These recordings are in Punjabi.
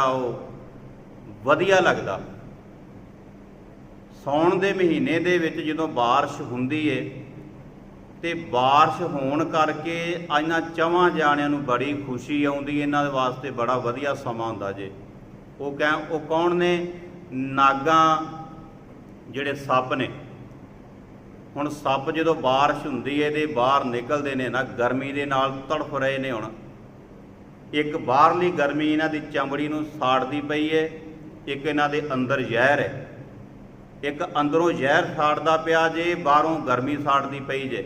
ਉਹ ਵਧੀਆ ਲੱਗਦਾ। ਸੌਣ ਦੇ ਮਹੀਨੇ ਦੇ ਵਿੱਚ ਜਦੋਂ ਬਾਰਿਸ਼ ਹੁੰਦੀ ਏ ਤੇ ਬਾਰਿਸ਼ ਹੋਣ ਕਰਕੇ ਇਹਨਾਂ ਚਵਾਂ ਜਾਣਿਆਂ ਨੂੰ ਬੜੀ ਖੁਸ਼ੀ ਆਉਂਦੀ, ਇਹਨਾਂ ਦੇ ਵਾਸਤੇ ਬੜਾ ਵਧੀਆ ਸਮਾਂ ਹੁੰਦਾ ਜੇ। ਉਹ ਕਹਿ ਉਹ ਕੌਣ ਨੇ? ਨਾਗਾਂ ਜਿਹੜੇ ਸੱਪ ਨੇ। ਹੁਣ ਸੱਪ ਜਦੋਂ ਬਾਰਿਸ਼ ਹੁੰਦੀ ਏ ਤੇ ਬਾਹਰ ਨਿਕਲਦੇ ਨੇ ਨਾ, ਗਰਮੀ ਦੇ ਨਾਲ ਤੜਫ ਰਹੇ ਨੇ ਹੁਣ। ਇੱਕ ਬਾਹਰਲੀ ਗਰਮੀ ਇਹਨਾਂ ਦੀ ਚਮੜੀ ਨੂੰ ਸਾੜਦੀ ਪਈ ਏ, ਇੱਕ ਇਹਨਾਂ ਦੇ ਅੰਦਰ ਜ਼ਹਿਰ ਹੈ ਇੱਕ ਅੰਦਰੋਂ ਜ਼ਹਿਰ ਸਾੜਦਾ ਪਿਆ ਜੇ, ਬਾਹਰੋਂ ਗਰਮੀ ਸਾੜਦੀ ਪਈ ਜੇ।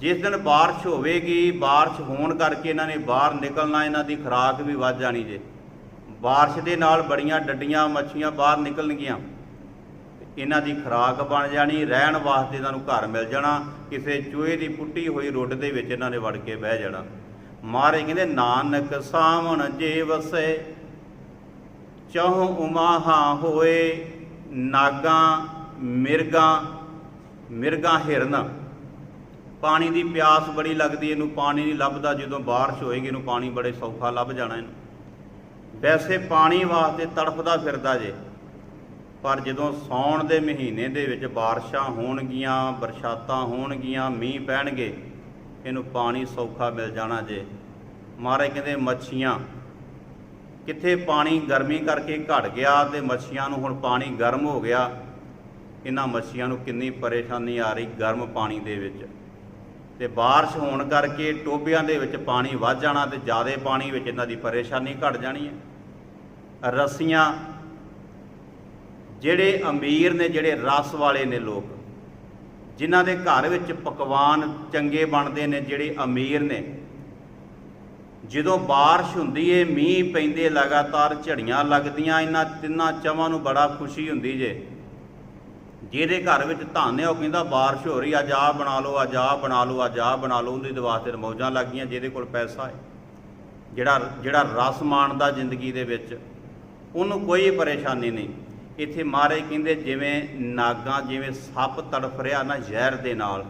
ਜਿਸ ਦਿਨ ਬਾਰਿਸ਼ ਹੋਵੇਗੀ, ਬਾਰਿਸ਼ ਹੋਣ ਕਰਕੇ ਇਹਨਾਂ ਨੇ ਬਾਹਰ ਨਿਕਲਣਾ, ਇਹਨਾਂ ਦੀ ਖੁਰਾਕ ਵੀ ਵੱਧ ਜਾਣੀ ਜੇ। ਬਾਰਿਸ਼ ਦੇ ਨਾਲ ਬੜੀਆਂ ਡੱਡੀਆਂ, ਮੱਛੀਆਂ ਬਾਹਰ ਨਿਕਲਣਗੀਆਂ। ਇਹਨਾਂ ਦੀ ਖੁਰਾਕ ਬਣ ਜਾਣੀ, ਰਹਿਣ ਵਾਸਤੇ ਇਹਨਾਂ ਨੂੰ ਘਰ ਮਿਲ ਜਾਣਾ, ਕਿਸੇ ਚੂਹੇ ਦੀ ਪੁੱਟੀ ਹੋਈ ਰੁੱਡ ਦੇ ਵਿੱਚ ਇਹਨਾਂ ਨੇ ਵੜ ਕੇ ਬਹਿ ਜਾਣਾ। ਮਾਰੇ ਕਹਿੰਦੇ, ਨਾਨਕ ਸਾਵਣ ਜੇ ਵਸੇ ਚਹੁ ਉਮਾਹਾ ਹੋਏ, ਨਾਗਾਂ ਮਿਰਗਾਂ ਮਿਰਗਾਂ ਹਿਰਨ। ਪਾਣੀ ਦੀ ਪਿਆਸ ਬੜੀ ਲੱਗਦੀ, ਇਹਨੂੰ ਪਾਣੀ ਨਹੀਂ ਲੱਭਦਾ, ਜਦੋਂ ਬਾਰਿਸ਼ ਹੋਏਗੀ, ਇਹਨੂੰ ਪਾਣੀ ਬੜੇ ਸੌਖਾ ਲੱਭ ਜਾਣਾ ਇਹਨੂੰ। ਵੈਸੇ ਪਾਣੀ ਵਾਸਤੇ ਤੜਫਦਾ ਫਿਰਦਾ ਜੇ, ਪਰ ਜਦੋਂ ਸੌਣ ਦੇ ਮਹੀਨੇ ਦੇ ਵਿੱਚ ਬਾਰਿਸ਼ਾਂ ਹੋਣਗੀਆਂ, ਬਰਸਾਤਾਂ ਹੋਣਗੀਆਂ, ਮੀਂਹ ਪੈਣਗੇ ਇਹਨੂੰ ਪਾਣੀ ਸੌਖਾ ਮਿਲ ਜਾਣਾ ਜੇ। ਮਹਾਰਾਜ ਕਹਿੰਦੇ ਮੱਛੀਆਂ, ਕਿੱਥੇ ਪਾਣੀ ਗਰਮੀ ਕਰਕੇ ਘਟ ਗਿਆ ਤੇ ਮੱਛੀਆਂ ਨੂੰ ਹੁਣ ਪਾਣੀ ਗਰਮ ਹੋ ਗਿਆ। ਇਹਨਾਂ ਮੱਛੀਆਂ ਨੂੰ ਕਿੰਨੀ ਪਰੇਸ਼ਾਨੀ ਆ ਰਹੀ ਗਰਮ ਪਾਣੀ ਦੇ ਵਿੱਚ। ਤੇ ਬਾਰਿਸ਼ ਹੋਣ ਕਰਕੇ ਟੋਬਿਆਂ ਦੇ ਵਿੱਚ ਪਾਣੀ ਵੱਧ ਜਾਣਾ ਤੇ ਜ਼ਿਆਦਾ ਪਾਣੀ ਵਿੱਚ ਇਹਨਾਂ ਦੀ ਪਰੇਸ਼ਾਨੀ ਘਟ ਜਾਣੀ ਹੈ। ਰੱਸੀਆਂ, ਜਿਹੜੇ ਅਮੀਰ ਨੇ, ਜਿਹੜੇ ਰਸ ਵਾਲੇ ਨੇ ਲੋਕ ਜਿਨ੍ਹਾਂ ਦੇ ਘਰ ਵਿੱਚ ਪਕਵਾਨ ਚੰਗੇ ਬਣਦੇ ਨੇ, ਜਿਹੜੇ ਅਮੀਰ ਨੇ। ਜਦੋਂ ਬਾਰਿਸ਼ ਹੁੰਦੀ ਏ, ਮੀਂਹ ਪੈਂਦੇ ਲਗਾਤਾਰ ਝੜੀਆਂ ਲੱਗਦੀਆਂ, ਇਹਨਾਂ ਤਿੰਨਾਂ ਚਵਾਂ ਨੂੰ ਬੜਾ ਖੁਸ਼ੀ ਹੁੰਦੀ ਜੇ। ਜਿਹਦੇ ਘਰ ਵਿੱਚ ਧਨ ਹੈ ਉਹ ਕਹਿੰਦਾ, ਬਾਰਿਸ਼ ਹੋ ਰਹੀ ਆ ਜਾ ਬਣਾ ਲਓ, ਅੱਜ ਆਹ ਬਣਾ ਲਓ, ਅੱਜ ਆਹ ਬਣਾ ਲਓ। ਉਹਦੇ ਵਾਸਤੇ ਮੌਜਾਂ ਲੱਗ ਗਈਆਂ ਜਿਹਦੇ ਕੋਲ ਪੈਸਾ ਹੈ ਜਿਹੜਾ ਜਿਹੜਾ ਰਸ ਮਾਣਦਾ ਜ਼ਿੰਦਗੀ ਦੇ ਵਿੱਚ, ਉਹਨੂੰ ਕੋਈ ਪਰੇਸ਼ਾਨੀ ਨਹੀਂ। ਇੱਥੇ ਮਹਾਰਾਜ ਕਹਿੰਦੇ ਜਿਵੇਂ ਨਾਗਾਂ, ਜਿਵੇਂ ਸੱਪ ਤੜਫ ਰਿਹਾ ਨਾ ਜ਼ਹਿਰ ਦੇ ਨਾਲ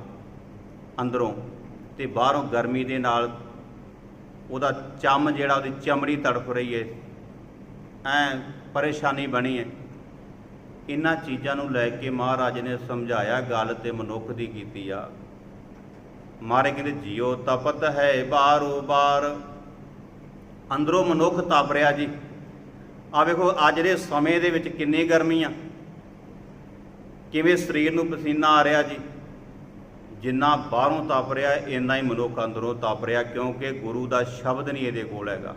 ਅੰਦਰੋਂ ਤੇ ਬਾਹਰੋਂ ਗਰਮੀ ਦੇ ਨਾਲ, ਉਹਦਾ ਚੰਮ ਜਿਹੜਾ ਉਹਦੀ ਚਮੜੀ ਤੜਫ ਰਹੀ ਏ ਐ ਪਰੇਸ਼ਾਨੀ ਬਣੀ ਹੈ। ਇਹਨਾਂ ਚੀਜ਼ਾਂ ਨੂੰ ਲੈ ਕੇ ਮਹਾਰਾਜ ਨੇ ਸਮਝਾਇਆ, ਗੱਲ ਤੇ ਮਨੁੱਖ ਦੀ ਕੀਤੀ ਆ। ਮਾਰੇ ਕਹਿੰਦੇ ਜਿਉ ਤਪਤ ਹੈ ਬਾਰੋ ਬਾਰ। ਅੰਦਰੋਂ ਮਨੁੱਖ ਤਪ ਰਿਹਾ ਜੀ। ਆ ਵੇਖੋ, ਅੱਜ ਦੇ ਸਮੇਂ ਦੇ ਵਿੱਚ ਕਿੰਨੀ ਗਰਮੀ ਆ। ਕਿਵੇਂ ਸਰੀਰ ਨੂੰ ਪਸੀਨਾ ਆ ਰਿਹਾ ਜੀ। ਜਿੰਨਾ ਬਾਹਰੋਂ ਤਪ ਰਿਹਾ ਇੰਨਾ ਹੀ ਮਨੁੱਖ ਅੰਦਰੋਂ ਤਪ ਰਿਹਾ, ਕਿਉਂਕਿ ਗੁਰੂ ਦਾ ਸ਼ਬਦ ਨਹੀਂ ਇਹਦੇ ਕੋਲ ਹੈਗਾ।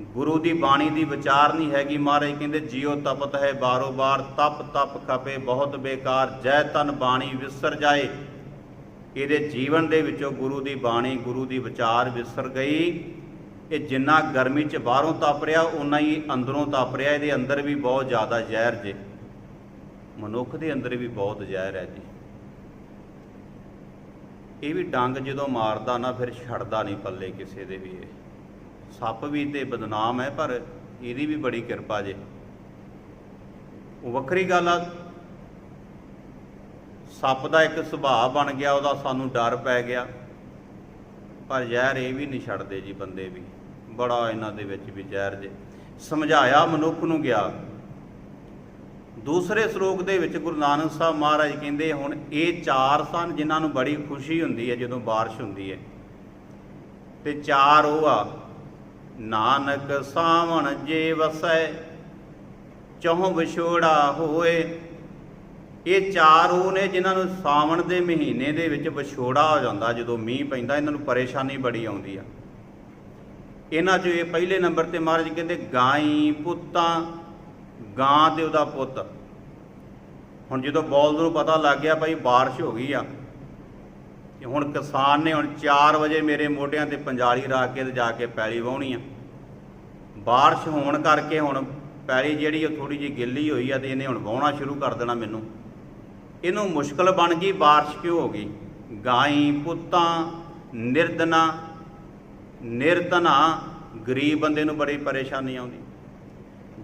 ਗੁਰੂ ਦੀ ਬਾਣੀ ਦੀ ਵਿਚਾਰ ਨਹੀਂ ਹੈਗੀ ਮਹਾਰਾਜ, ਕਹਿੰਦੇ ਜਿਉ ਤਪਤ ਹੈ ਬਾਰੋ ਬਾਰ ਤਪ ਤਪ ਖਪੇ, ਬਹੁਤ ਬੇਕਾਰ, ਜੈ ਤਨ ਬਾਣੀ ਵਿਸਰ ਜਾਏ। ਇਹਦੇ ਜੀਵਨ ਦੇ ਵਿੱਚੋਂ ਗੁਰੂ ਦੀ ਬਾਣੀ, ਗੁਰੂ ਦੀ ਵਿਚਾਰ ਵਿਸਰ ਗਈ। ਇਹ ਜਿੰਨਾ ਗਰਮੀ ਚ ਬਾਹਰੋਂ ਤਪ ਰਿਹਾ ਉਨਾ ਹੀ ਅੰਦਰੋਂ ਤਪ ਰਿਹਾ। ਇਹਦੇ ਅੰਦਰ ਵੀ ਬਹੁਤ ਜ਼ਿਆਦਾ ਜ਼ਹਿਰ ਜੇ। ਮਨੁੱਖ ਦੇ ਅੰਦਰ ਵੀ ਬਹੁਤ ਜ਼ਹਿਰ ਹੈ ਜੀ। ਇਹ ਵੀ ਡੰਗ ਜਦੋਂ ਮਾਰਦਾ ਨਾ, ਫਿਰ ਛੱਡਦਾ ਨਹੀਂ ਪੱਲੇ ਕਿਸੇ ਦੇ ਵੀ ਇਹ। ਸੱਪ ਵੀ ਤੇ ਬਦਨਾਮ ਹੈ, ਪਰ ਇਹਦੀ ਵੀ ਬੜੀ ਕਿਰਪਾ ਜੇ। ਉਹ ਵੱਖਰੀ ਗੱਲ ਆ। ਸੱਪ ਦਾ ਇੱਕ ਸੁਭਾਅ ਬਣ ਗਿਆ, ਉਹਦਾ ਸਾਨੂੰ ਡਰ ਪੈ ਗਿਆ। ਪਰ ਜ਼ਹਿਰ ਇਹ ਵੀ ਨਹੀਂ ਛੱਡਦੇ ਜੀ ਬੰਦੇ ਵੀ। ਬੜਾ ਇਹਨਾਂ ਦੇ ਵਿੱਚ ਵੀ ਜ਼ਹਿਰ ਜੇ। ਸਮਝਾਇਆ ਮਨੁੱਖ ਨੂੰ ਗਿਆ। ਦੂਸਰੇ ਸ਼ਲੋਕ ਦੇ ਵਿੱਚ ਗੁਰੂ ਨਾਨਕ ਸਾਹਿਬ ਮਹਾਰਾਜ ਕਹਿੰਦੇ, ਹੁਣ ਇਹ ਚਾਰ ਸਨ ਜਿਨ੍ਹਾਂ ਨੂੰ ਬੜੀ ਖੁਸ਼ੀ ਹੁੰਦੀ ਹੈ ਜਦੋਂ ਬਾਰਿਸ਼ ਹੁੰਦੀ ਹੈ। ਤੇ ਚਾਰ ਉਹ ਆ, ਨਾਨਕ ਸਾਵਣ ਜੇ ਵਸੈ, ਚਹੁ ਵਿਛੋੜਾ ਹੋਏ। ਇਹ ਚਾਰ ਉਹ ਨੇ ਜਿਨ੍ਹਾਂ ਨੂੰ ਸਾਵਣ ਦੇ ਮਹੀਨੇ ਦੇ ਵਿੱਚ ਵਿਛੋੜਾ ਹੋ ਜਾਂਦਾ, ਜਦੋਂ ਮੀਂਹ ਪੈਂਦਾ, ਇਹਨਾਂ ਨੂੰ ਪਰੇਸ਼ਾਨੀ ਬੜੀ ਆਉਂਦੀ ਆ। ਇਹਨਾਂ 'ਚ ਇਹ ਪਹਿਲੇ ਨੰਬਰ ਤੇ ਮਹਾਰਾਜ ਕਹਿੰਦੇ, ਗਾਈ ਪੁੱਤਾਂ, ਗਾਂ ਤੇ ਉਹਦਾ ਪੁੱਤ। ਹੁਣ ਜਦੋਂ ਬੌਲਦ ਨੂੰ ਪਤਾ ਲੱਗ ਗਿਆ ਭਾਈ ਬਾਰਿਸ਼ ਹੋ ਗਈ ਆ। ਤੇ ਹੁਣ ਕਿਸਾਨ ਨੇ ਹੁਣ 4 ਵਜੇ ਮੇਰੇ ਮੋਢਿਆਂ ਤੇ ਪੰਜਾਲੀ ਰੱਖ ਕੇ ਤੇ ਜਾ ਕੇ ਪੈਲੀ ਵਾਹਣੀ ਆ। ਬਾਰਿਸ਼ ਹੋਣ ਕਰਕੇ ਹੁਣ ਪੈਲੀ ਜਿਹੜੀ ਉਹ ਥੋੜੀ ਜਿਹੀ ਗਿੱਲੀ ਹੋਈ ਆ ਤੇ ਇਹਨੇ ਹੁਣ ਵਾਹਣਾ ਸ਼ੁਰੂ ਕਰ ਦੇਣਾ ਮੈਨੂੰ। ਇਹਨੂੰ ਮੁਸ਼ਕਲ ਬਣ ਗਈ, ਬਾਰਿਸ਼ ਕਿਉਂ ਹੋ ਗਈ? ਗਾਈ ਪੁੱਤਾਂ, ਨਿਰਦਨਾ ਨਿਰਤਨਾ ਗਰੀਬ ਬੰਦੇ ਨੂੰ ਬੜੀ ਪਰੇਸ਼ਾਨੀ ਆਉਂਦੀ।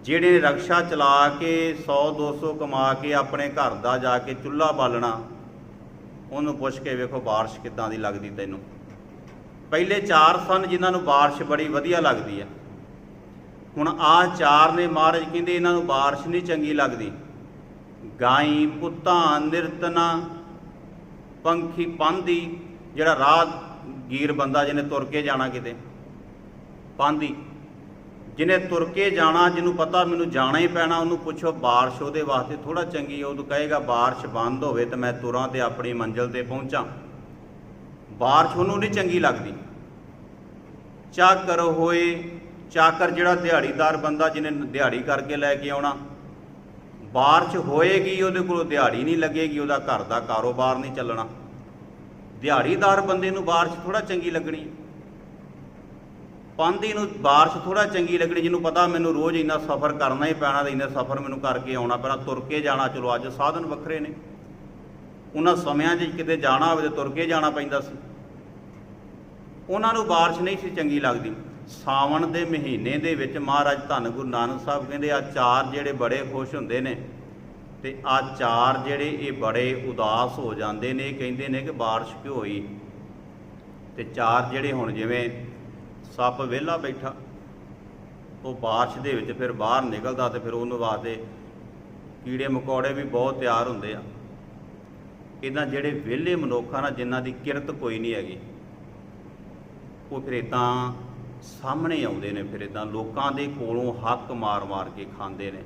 ਜਿਹੜੇ ਰਕਸ਼ਾ ਚਲਾ ਕੇ 100 200 ਕਮਾ ਕੇ ਆਪਣੇ ਘਰ ਦਾ ਜਾ ਕੇ ਚੁੱਲ੍ਹਾ ਬਾਲਣਾ, ਉਹਨੂੰ ਪੁੱਛ ਕੇ ਵੇਖੋ ਬਾਰਿਸ਼ ਕਿੱਦਾਂ ਦੀ ਲੱਗਦੀ ਤੈਨੂੰ। ਪਹਿਲੇ ਚਾਰ ਸਨ ਜਿਨ੍ਹਾਂ ਨੂੰ ਬਾਰਿਸ਼ ਬੜੀ ਵਧੀਆ ਲੱਗਦੀ ਹੈ ਹੁਣ ਆ ਚਾਰ ਨੇ ਮਹਾਰਾਜ ਕਹਿੰਦੇ ਇਹਨਾਂ ਨੂੰ ਬਾਰਿਸ਼ ਨਹੀਂ ਚੰਗੀ ਲੱਗਦੀ। ਗਾਈ, ਪੁੱਤਾਂ ਨਿਰਤਨਾ ਪੰਖੀ, ਪਾਂਦੀ, ਜਿਹੜਾ ਰਾਹ ਗੀਰ ਬੰਦਾ ਜਿਹਨੇ ਤੁਰ ਕੇ ਜਾਣਾ ਕਿਤੇ। ਪਾਂਦੀ ਜਿਹਨੇ ਤੁਰ ਕੇ ਜਾਣਾ, ਜਿਹਨੂੰ ਪਤਾ ਮੈਨੂੰ ਜਾਣਾ ਹੀ ਪੈਣਾ, ਉਹਨੂੰ ਪੁੱਛੋ ਬਾਰਿਸ਼ ਉਹਦੇ ਵਾਸਤੇ ਥੋੜਾ ਚੰਗੀ ਉਹ ਕਹੇਗਾ ਬਾਰਿਸ਼ ਬੰਦ ਹੋਵੇ ਤੇ ਮੈਂ ਤੁਰਾਂ ਤੇ ਆਪਣੀ ਮੰਜ਼ਿਲ ਤੇ ਪਹੁੰਚਾਂ। ਬਾਰਿਸ਼ ਉਹਨੂੰ ਨਹੀਂ ਚੰਗੀ ਲੱਗਦੀ। ਚਾਕਰ ਹੋਏ, ਚਾਕਰ ਜਿਹੜਾ ਦਿਹਾੜੀਦਾਰ ਬੰਦਾ ਜਿਹਨੇ ਦਿਹਾੜੀ ਕਰਕੇ ਲੈ ਕੇ ਆਉਣਾ। ਬਾਰਿਸ਼ ਹੋਏਗੀ ਉਹਦੇ ਕੋਲ ਦਿਹਾੜੀ ਨਹੀਂ ਲੱਗੇਗੀ, ਉਹਦਾ ਘਰ ਦਾ ਕਾਰੋਬਾਰ ਨਹੀਂ ਚੱਲਣਾ। ਦਿਹਾੜੀਦਾਰ ਬੰਦੇ ਨੂੰ ਬਾਰਿਸ਼ ਥੋੜਾ ਚੰਗੀ ਲੱਗਣੀ ਪਾਂਦੀ ਨੂੰ ਬਾਰਿਸ਼ ਥੋੜਾ ਚੰਗੀ ਲੱਗਣੀ, ਜਿਹਨੂੰ ਪਤਾ ਮੈਨੂੰ ਰੋਜ਼ ਇੰਨਾ ਸਫ਼ਰ ਕਰਨਾ ਹੀ ਪੈਣਾ ਤੇ ਇੰਨਾ ਸਫ਼ਰ ਮੈਨੂੰ ਕਰਕੇ ਆਉਣਾ ਪੈਣਾ, ਤੁਰ ਕੇ ਜਾਣਾ, ਚਲੋ ਅੱਜ ਸਾਧਨ ਵੱਖਰੇ ਨੇ। ਉਹਨਾਂ ਸਮਿਆਂ 'ਚ ਕਿਤੇ ਜਾਣਾ ਹੋਵੇ ਤੇ ਤੁਰ ਕੇ ਜਾਣਾ ਪੈਂਦਾ ਸੀ। ਉਹਨਾਂ ਨੂੰ ਬਾਰਿਸ਼ ਨਹੀਂ ਸੀ ਚੰਗੀ ਲੱਗਦੀ। ਸਾਵਣ ਦੇ ਮਹੀਨੇ ਦੇ ਵਿੱਚ ਮਹਾਰਾਜ ਧੰਨ ਗੁਰੂ ਨਾਨਕ ਸਾਹਿਬ ਕਹਿੰਦੇ ਆ, ਚਾਰ ਜਿਹੜੇ ਬੜੇ ਖੁਸ਼ ਹੁੰਦੇ ਨੇ ਤੇ ਆ ਚਾਰ ਜਿਹੜੇ ਇਹ ਬੜੇ ਉਦਾਸ ਹੋ ਜਾਂਦੇ ਨੇ, ਕਹਿੰਦੇ ਨੇ ਕਿ ਬਾਰਿਸ਼ ਕਿਉਂ ਹੋਈ? ਤੇ ਚਾਰ ਜਿਹੜੇ ਹੁਣ ਜਿਵੇਂ ਸੱਪ ਵਿਹਲਾ ਬੈਠਾ, ਉਹ ਬਾਰਿਸ਼ ਦੇ ਵਿੱਚ ਫਿਰ ਬਾਹਰ ਨਿਕਲਦਾ ਤੇ ਫਿਰ ਉਹਨੂੰ ਵਾਸਤੇ ਕੀੜੇ ਮਕੌੜੇ ਵੀ ਬਹੁਤ ਤਿਆਰ ਹੁੰਦੇ ਆ। ਇਹਨਾਂ ਜਿਹੜੇ ਵਿਹਲੇ ਮਨੁੱਖਾਂ ਨਾਲ ਜਿਨ੍ਹਾਂ ਦੀ ਕਿਰਤ ਕੋਈ ਨਹੀਂ ਹੈਗੀ, ਉਹ ਫਿਰ ਇਦਾਂ ਸਾਹਮਣੇ ਆਉਂਦੇ ਨੇ, ਫਿਰ ਇਦਾਂ ਲੋਕਾਂ ਦੇ ਕੋਲੋਂ ਹੱਕ ਮਾਰ-ਮਾਰ ਕੇ ਖਾਂਦੇ ਨੇ।